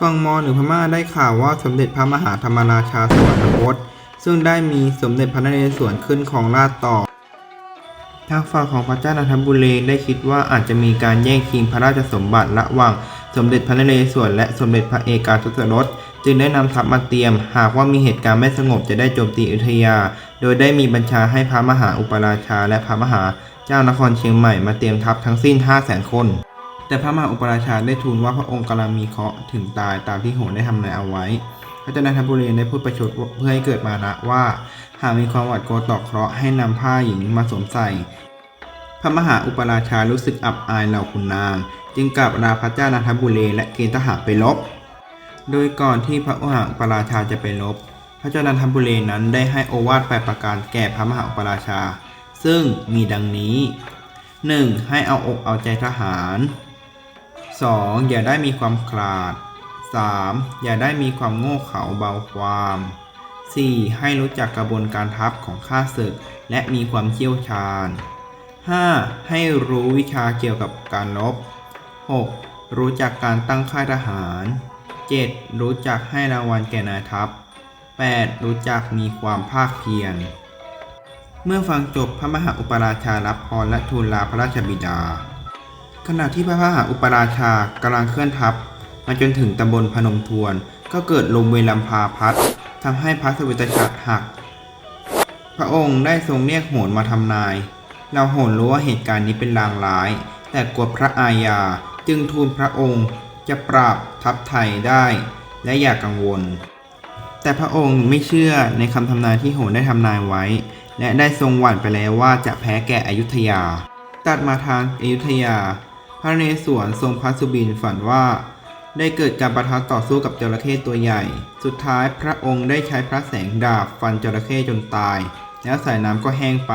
ฝั่งมอญหรือพม่าได้ข่าวว่าสมเด็จพระมหาธรรมราชาสวรรคตซึ่งได้มีสมเด็จพระนเรศวรขึ้นของราชต่อ ทางฝั่งของพระเจ้านันทบุรีได้คิดว่าอาจจะมีการแย่งชิงพระราชสมบัติระหว่างสมเด็จพระนเรศวรและสมเด็จพระเอกาทศรสจึงได้นำทัพมาเตรียม หากว่ามีเหตุการณ์ไม่สงบจะได้โจมตีอยุธยา โดยได้มีบัญชาให้พระมหาอุปราชาและพระมหาเจ้านครเชียงใหม่มาเตรียมทัพทั้งสิ้น 5 0 0 0 0 0 คน แต่พระมหาอุปราชาได้ทูลว่าพระองค์กำลังมีเคราะห์ถึงตายตามที่โหนได้ทำนายเอาไว้ พระเจ้านันทบุรีได้พูดประชดเพื่อให้เกิดมานะว่า หากมีความหวาดกลัวต่อเคราะห์ให้นำผ้าหญิงมาสวมใส่ พระมหาอุปราชารู้สึกอับอายเหล่าขุนนาง จึงกราบลาพระเจ้านันทบุรีและเกณฑ์ทหารไปรบโดยก่อนที่พระมหาอุปราชาจะไปรบพระเจ้านันทบุรีนั้นได้ให้โอวาทแปประการแก่พระมหาอุปราชา ซึ่งมีดังนี้ 1. ให้เอาอกเอาใจทหาร 2. อย่าได้มีความขลาด 3. อย่าได้มีความโง่เขลาเบาความ 4. ให้รู้จักกระบวนการทัพของข้าศึก และมีความเชี่ยวชาญ 5. ให้รู้วิชาเกี่ยวกับการรบ 6. รู้จักการตั้งค่ายทหาร 7. รู้จักให้รางวัลแก่นายทัพ 8. รู้จักมีความภาคเพียร เมื่อฟังจบพระมหาอุปราชารับพรและทูลลาพระราชบิดา ขณะที่พระมหาอุปราชากำลังเคลื่อนทัพมาจนถึงตำบลพนมทวน ก็เกิดลมเวลัมพาพัดทำให้พระสวิตฉัตรหัก พระองค์ได้ทรงเรียกโหนมาทำนาย เราโหนรู้ว่าเหตุการณ์นี้เป็นลางร้าย แต่กลัวพระอาญาจึงทูลพระองค์จะปราบทัพไทยได้ และอย่ากกังวล แต่พระองค์ไม่เชื่อในคำทำนายที่โหนได้ทำนายไว้ และได้ทรงหวั่นไปแล้วว่าจะแพ้แก่อยุธยา ตัดมาทางอยุธยา พระนเรศวรทรงพระสุบินฝันว่า ได้เกิดการประทะต่อสู้กับจระเข้ตัวใหญ่ สุดท้ายพระองค์ได้ใช้พระแสงดาบฟันจระเข้จนตาย แล้วสายน้ำก็แห้งไป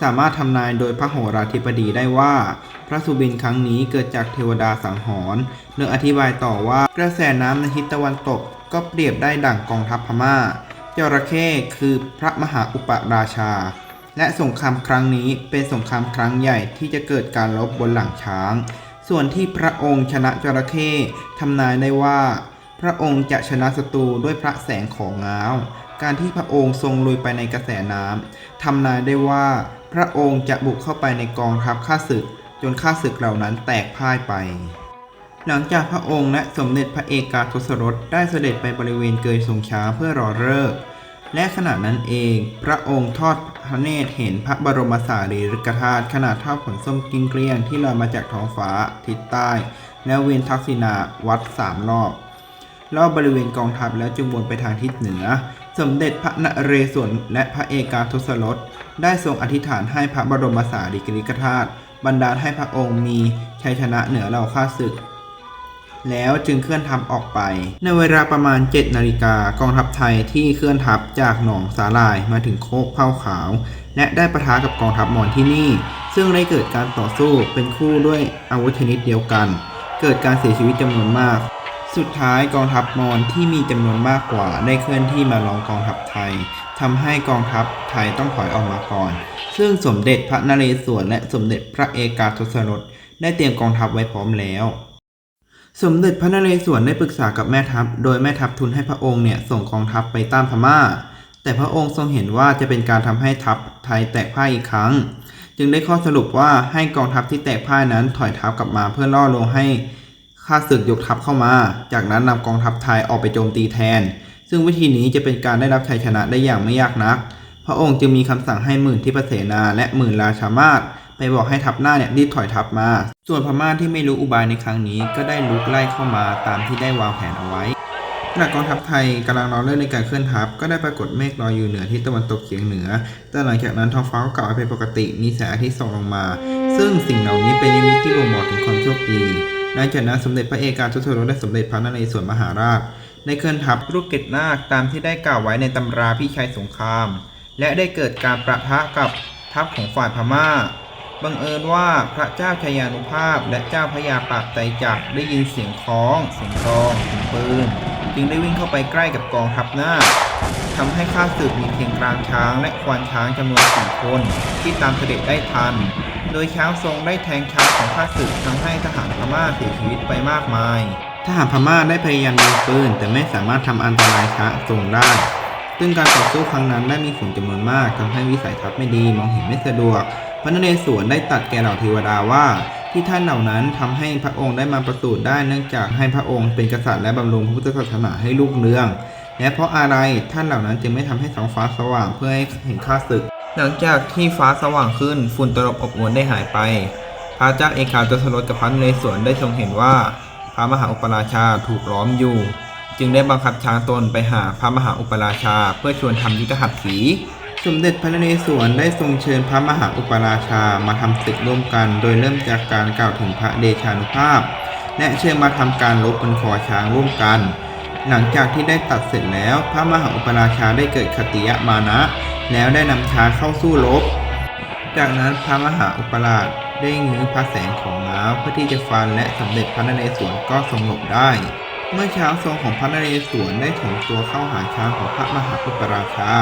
สามารถทำนายโดยพระโหราธิบดีได้ว่า พระสุบินครั้งนี้เกิดจากเทวดาสังหรณ์เนื้ออธิบายต่อว่ากระแสน้ำในทิศตะวันตกก็เปรียบได้ดั่งกองทัพพม่าจระเข้คือพระมหาอุปราชา และสงครามครั้งนี้เป็นสงครามครั้งใหญ่ที่จะเกิดการรบบนหลังช้าง ส่วนที่พระองค์ชนะจระเข้ทำนายได้ว่า พระองค์จะชนะศัตรูด้วยพระแสงของง้าว การที่พระองค์ทรงลุยไปในกระแสน้ำทำนายได้ว่า พระองค์จะบุกเข้าไปในกองทัพข้าศึก จนข้าศึกเหล่านั้นแตกพ่ายไป หลังจากพระองค์และสมเด็จพระเอกาทศรสได้เสด็จไปบริเวณเกยทรงช้างเพื่อรอเลิกและขณะนั้นเอง พระองค์ทอด พระเนตรเห็นพระบรมสารีริกธาตุขนาดเท่าผลส้มกินเกลี้ยงที่ลอยมาจากท้องฟ้าทิศใต้ แล้วเวียนทักษิณาวัดสามรอบรอบบริเวณกองทัพแล้วจึงวนไปทางทิศเหนือ สมเด็จพระนเรศวรและพระเอกาทศรสได้ทรงอธิษฐานให้พระบรมสารีริกธาตุบันดาให้พระองค์มีชัยชนะเหนือเหล่าข้าศึก แล้วจึงเคลื่อนทัพออกไป ในเวลาประมาณ 7 นาฬิกากองทัพไทยที่เคลื่อนทัพจากหนองสาลายมาถึงโคกเผาขาว และได้ประทะกับกองทัพมอญที่นี่ ซึ่งได้เกิดการต่อสู้เป็นคู่ด้วยอาวุธชนิดเดียวกัน เกิดการเสียชีวิตจำนวนมาก สุดท้ายกองทัพมอญที่มีจำนวนมากกว่าได้เคลื่อนที่มาล้อมกองทัพไทยทำให้กองทัพไทยต้องถอยออกมาก่อน ซึ่งสมเด็จพระนเรศวรและสมเด็จพระเอกาทศรสได้เตรียมกองทัพไว้พร้อมแล้ว สมเด็จพระนเรศวรได้ปรึกษากับแม่ทัพ โดยแม่ทัพทูลให้พระองค์เนี่ยส่งกองทัพไปต้านพม่า แต่พระองค์ทรงเห็นว่าจะเป็นการทำให้ทัพไทยแตกพ่ายอีกครั้ง จึงได้ข้อสรุปว่าให้กองทัพที่แตกพ่ายนั้นถอยทัพกลับมาเพื่อล่อลวงให้ข้าศึกยกทัพเข้ามา จากนั้นนำกองทัพไทยออกไปโจมตีแทน ซึ่งวิธีนี้จะเป็นการได้รับชัยชนะได้อย่างไม่ยากนัก พระองค์จึงมีคำสั่งให้หมื่นทิพเสนาและหมื่นราชามาศ ไปบอกให้ทัพหน้าเนี่ยรีบถอยทัพมา ส่วนพม่าที่ไม่รู้อุบายในครั้งนี้ก็ได้ลุกไล่เข้ามาตามที่ได้วางแผนเอาไว้ขณะกองทัพไทยกำลังรอเริ่มในการเคลื่อนทัพก็ได้ปรากฏเมฆลอยอยู่เหนือทิศตะวันตกเฉียงเหนือ แต่หลังจากนั้นท้องฟ้าก็กลับมาเป็นปกติมีแสงอาทิตย์ส่องลงมา ซึ่งสิ่งเหล่านี้เป็นนิมิตที่บ่งบอกถึงความโชคดีหลังจากนั้นสมเด็จพระเอกาทศรสและสมเด็จพระนเรศวรมหาราชได้เคลื่อนทัพรูปเกตนาคตามที่ได้กล่าวไว้ในตำราพี่ชัยสงคราม และได้เกิดการประทะกับทัพของฝ่ายพม่า บังเอิญว่าพระเจ้าชายานุภาพ และเจ้าพระยาปราบใจจักได้ยินเสียงคล้อง เสียงกลองเสียงปืน จึงได้วิ่งเข้าไปใกล้กับกองทัพหน้าทำให้ข้าศึกมีเพียงกลางช้างและควานช้างจำนวนสี่คน ที่ตามเสด็จได้ทัน โดยช้างทรงได้แทงช้างของข้าศึกทำให้ทหารพม่าเสียชีวิตไปมากมายทหารพม่าได้พยายามยิงปืนแต่ไม่สามารถทำอันตรายช้างทรงได้ ซึ่งการต่อสู้ครั้งนั้นได้มีผลจำนวนมากทำให้วิสัยทัศน์ไม่ดีมองเห็นไม่สะดวก พระนเรศวรได้ตัดแก่เหล่าเทวดาว่า ที่ท่านเหล่านั้นทำให้พระองค์ได้มาประสูติได้เนื่องจากให้พระองค์เป็นกษัตริย์และบำรุงพระพุทธศาสนาให้ลูกเรือง และเพราะอะไรท่านเหล่านั้นจึงไม่ทำให้ท้องฟ้าสว่างเพื่อให้เห็นข้าศึก หลังจากที่ฟ้าสว่างขึ้นฝุ่นตลบอบอวนได้หายไป พระเจ้าเอกาทศรถกับพระนเรศวรได้ทรงเห็นว่าพระมหาอุปราชาถูกล้อมอยู่ จึงได้บังคับช้างตนไปหาพระมหาอุปราชาเพื่อชวนทำยุทธหัตถี สมเด็จพระนเรศวรได้ทรงเชิญพระมหาอุปราชามาทำศึกร่วมกัน โดยเริ่มจากการกล่าวถึงพระเดชานุภาพ และเชิญมาทำการลบบนคอช้างร่วมกัน หลังจากที่ได้ตัดเสร็จแล้ว พระมหาอุปราชาได้เกิดคติยมานะ แล้วได้นำช้างเข้าสู้รบ จากนั้นพระมหาอุปราชได้งื้อพระแสงของง้าเพื่อที่จะฟันและสมเด็จพระนเรศวรก็สงบได้ เมื่อช้างทรงของพระนเรศวรได้ถมตัวเข้าหาช้างของพระมหาอุปราชา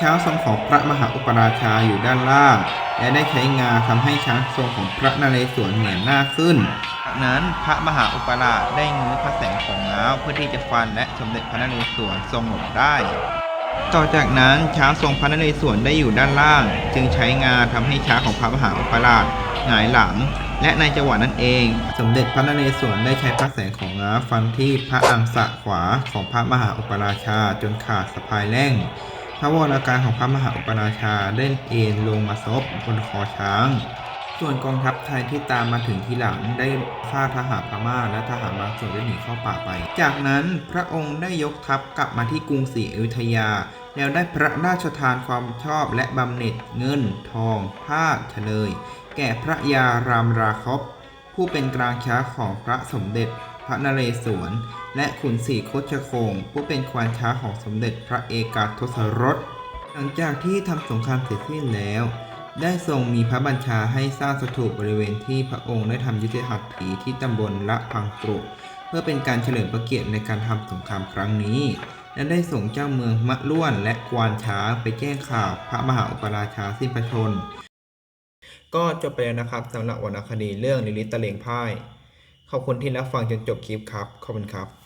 ช้างทรงของพระมหาอุปราชาอยู่ด้านล่าง และได้ใช้งาทำให้ช้างทรงของพระนเรศวรเหงียนหน้าขึ้นจากนั้นพระมหาอุปราชได้งื้อพระแสงของง้าวเพื่อที่จะฟันและสมเด็จพระนเรศวรทรงหลบได้ ต่อจากนั้นช้างทรงพระนเรศวรได้อยู่ด้านล่าง จึงใช้งาทำให้ช้างของพระมหาอุปราชหงายหลัง และในจังหวะนั้นเอง สมเด็จพระนเรศวรได้ใช้พระแสงของง้าฟันที่พระอังสะขวาของพระมหาอุปราชาจนขาดสะพายแล่ง พระวรากายของพระมหาอุปราชาได้เอ็นลงมาซบบนคอช้าง ส่วนกองทัพไทยที่ตามมาถึงทีหลังได้ฆ่าทหารพม่าและทหารบางส่วนได้หนีเข้าป่าไป จากนั้นพระองค์ได้ยกทัพกลับมาที่กรุงศรีอยุธยา แล้วได้พระราชทานความชอบและบำเหน็จเงิน ทองผ้าเฉลย แก่พระยารามราคบผู้เป็นกลางช้าของพระสมเด็จ พระนเรศวร และขุนศรีโคชโคง ผู้เป็นควานช้าของสมเด็จพระเอกาทศรส หลังจากที่ทำสงครามเสร็จสิ้นแล้ว ได้ทรงมีพระบัญชาให้สร้างสถูปบริเวณที่พระองค์ได้ทำยุทธหัตถีที่ตำบลละพังตรุเพื่อเป็นการเฉลิมพระเกียรติในการทำสงครามครั้งนี้และได้ส่งเจ้าเมืองมะล้วนและกวานช้างไปแจ้งข่าวพระมหาอุปราชาสิ้นพระชน ก็จบไปแล้วนะครับสำหรับวรรณคดีเรื่องลิลิตตะเลงพ่าย ขอบคุณที่รับฟังจนจบคลิปครับ ขอบคุณครับ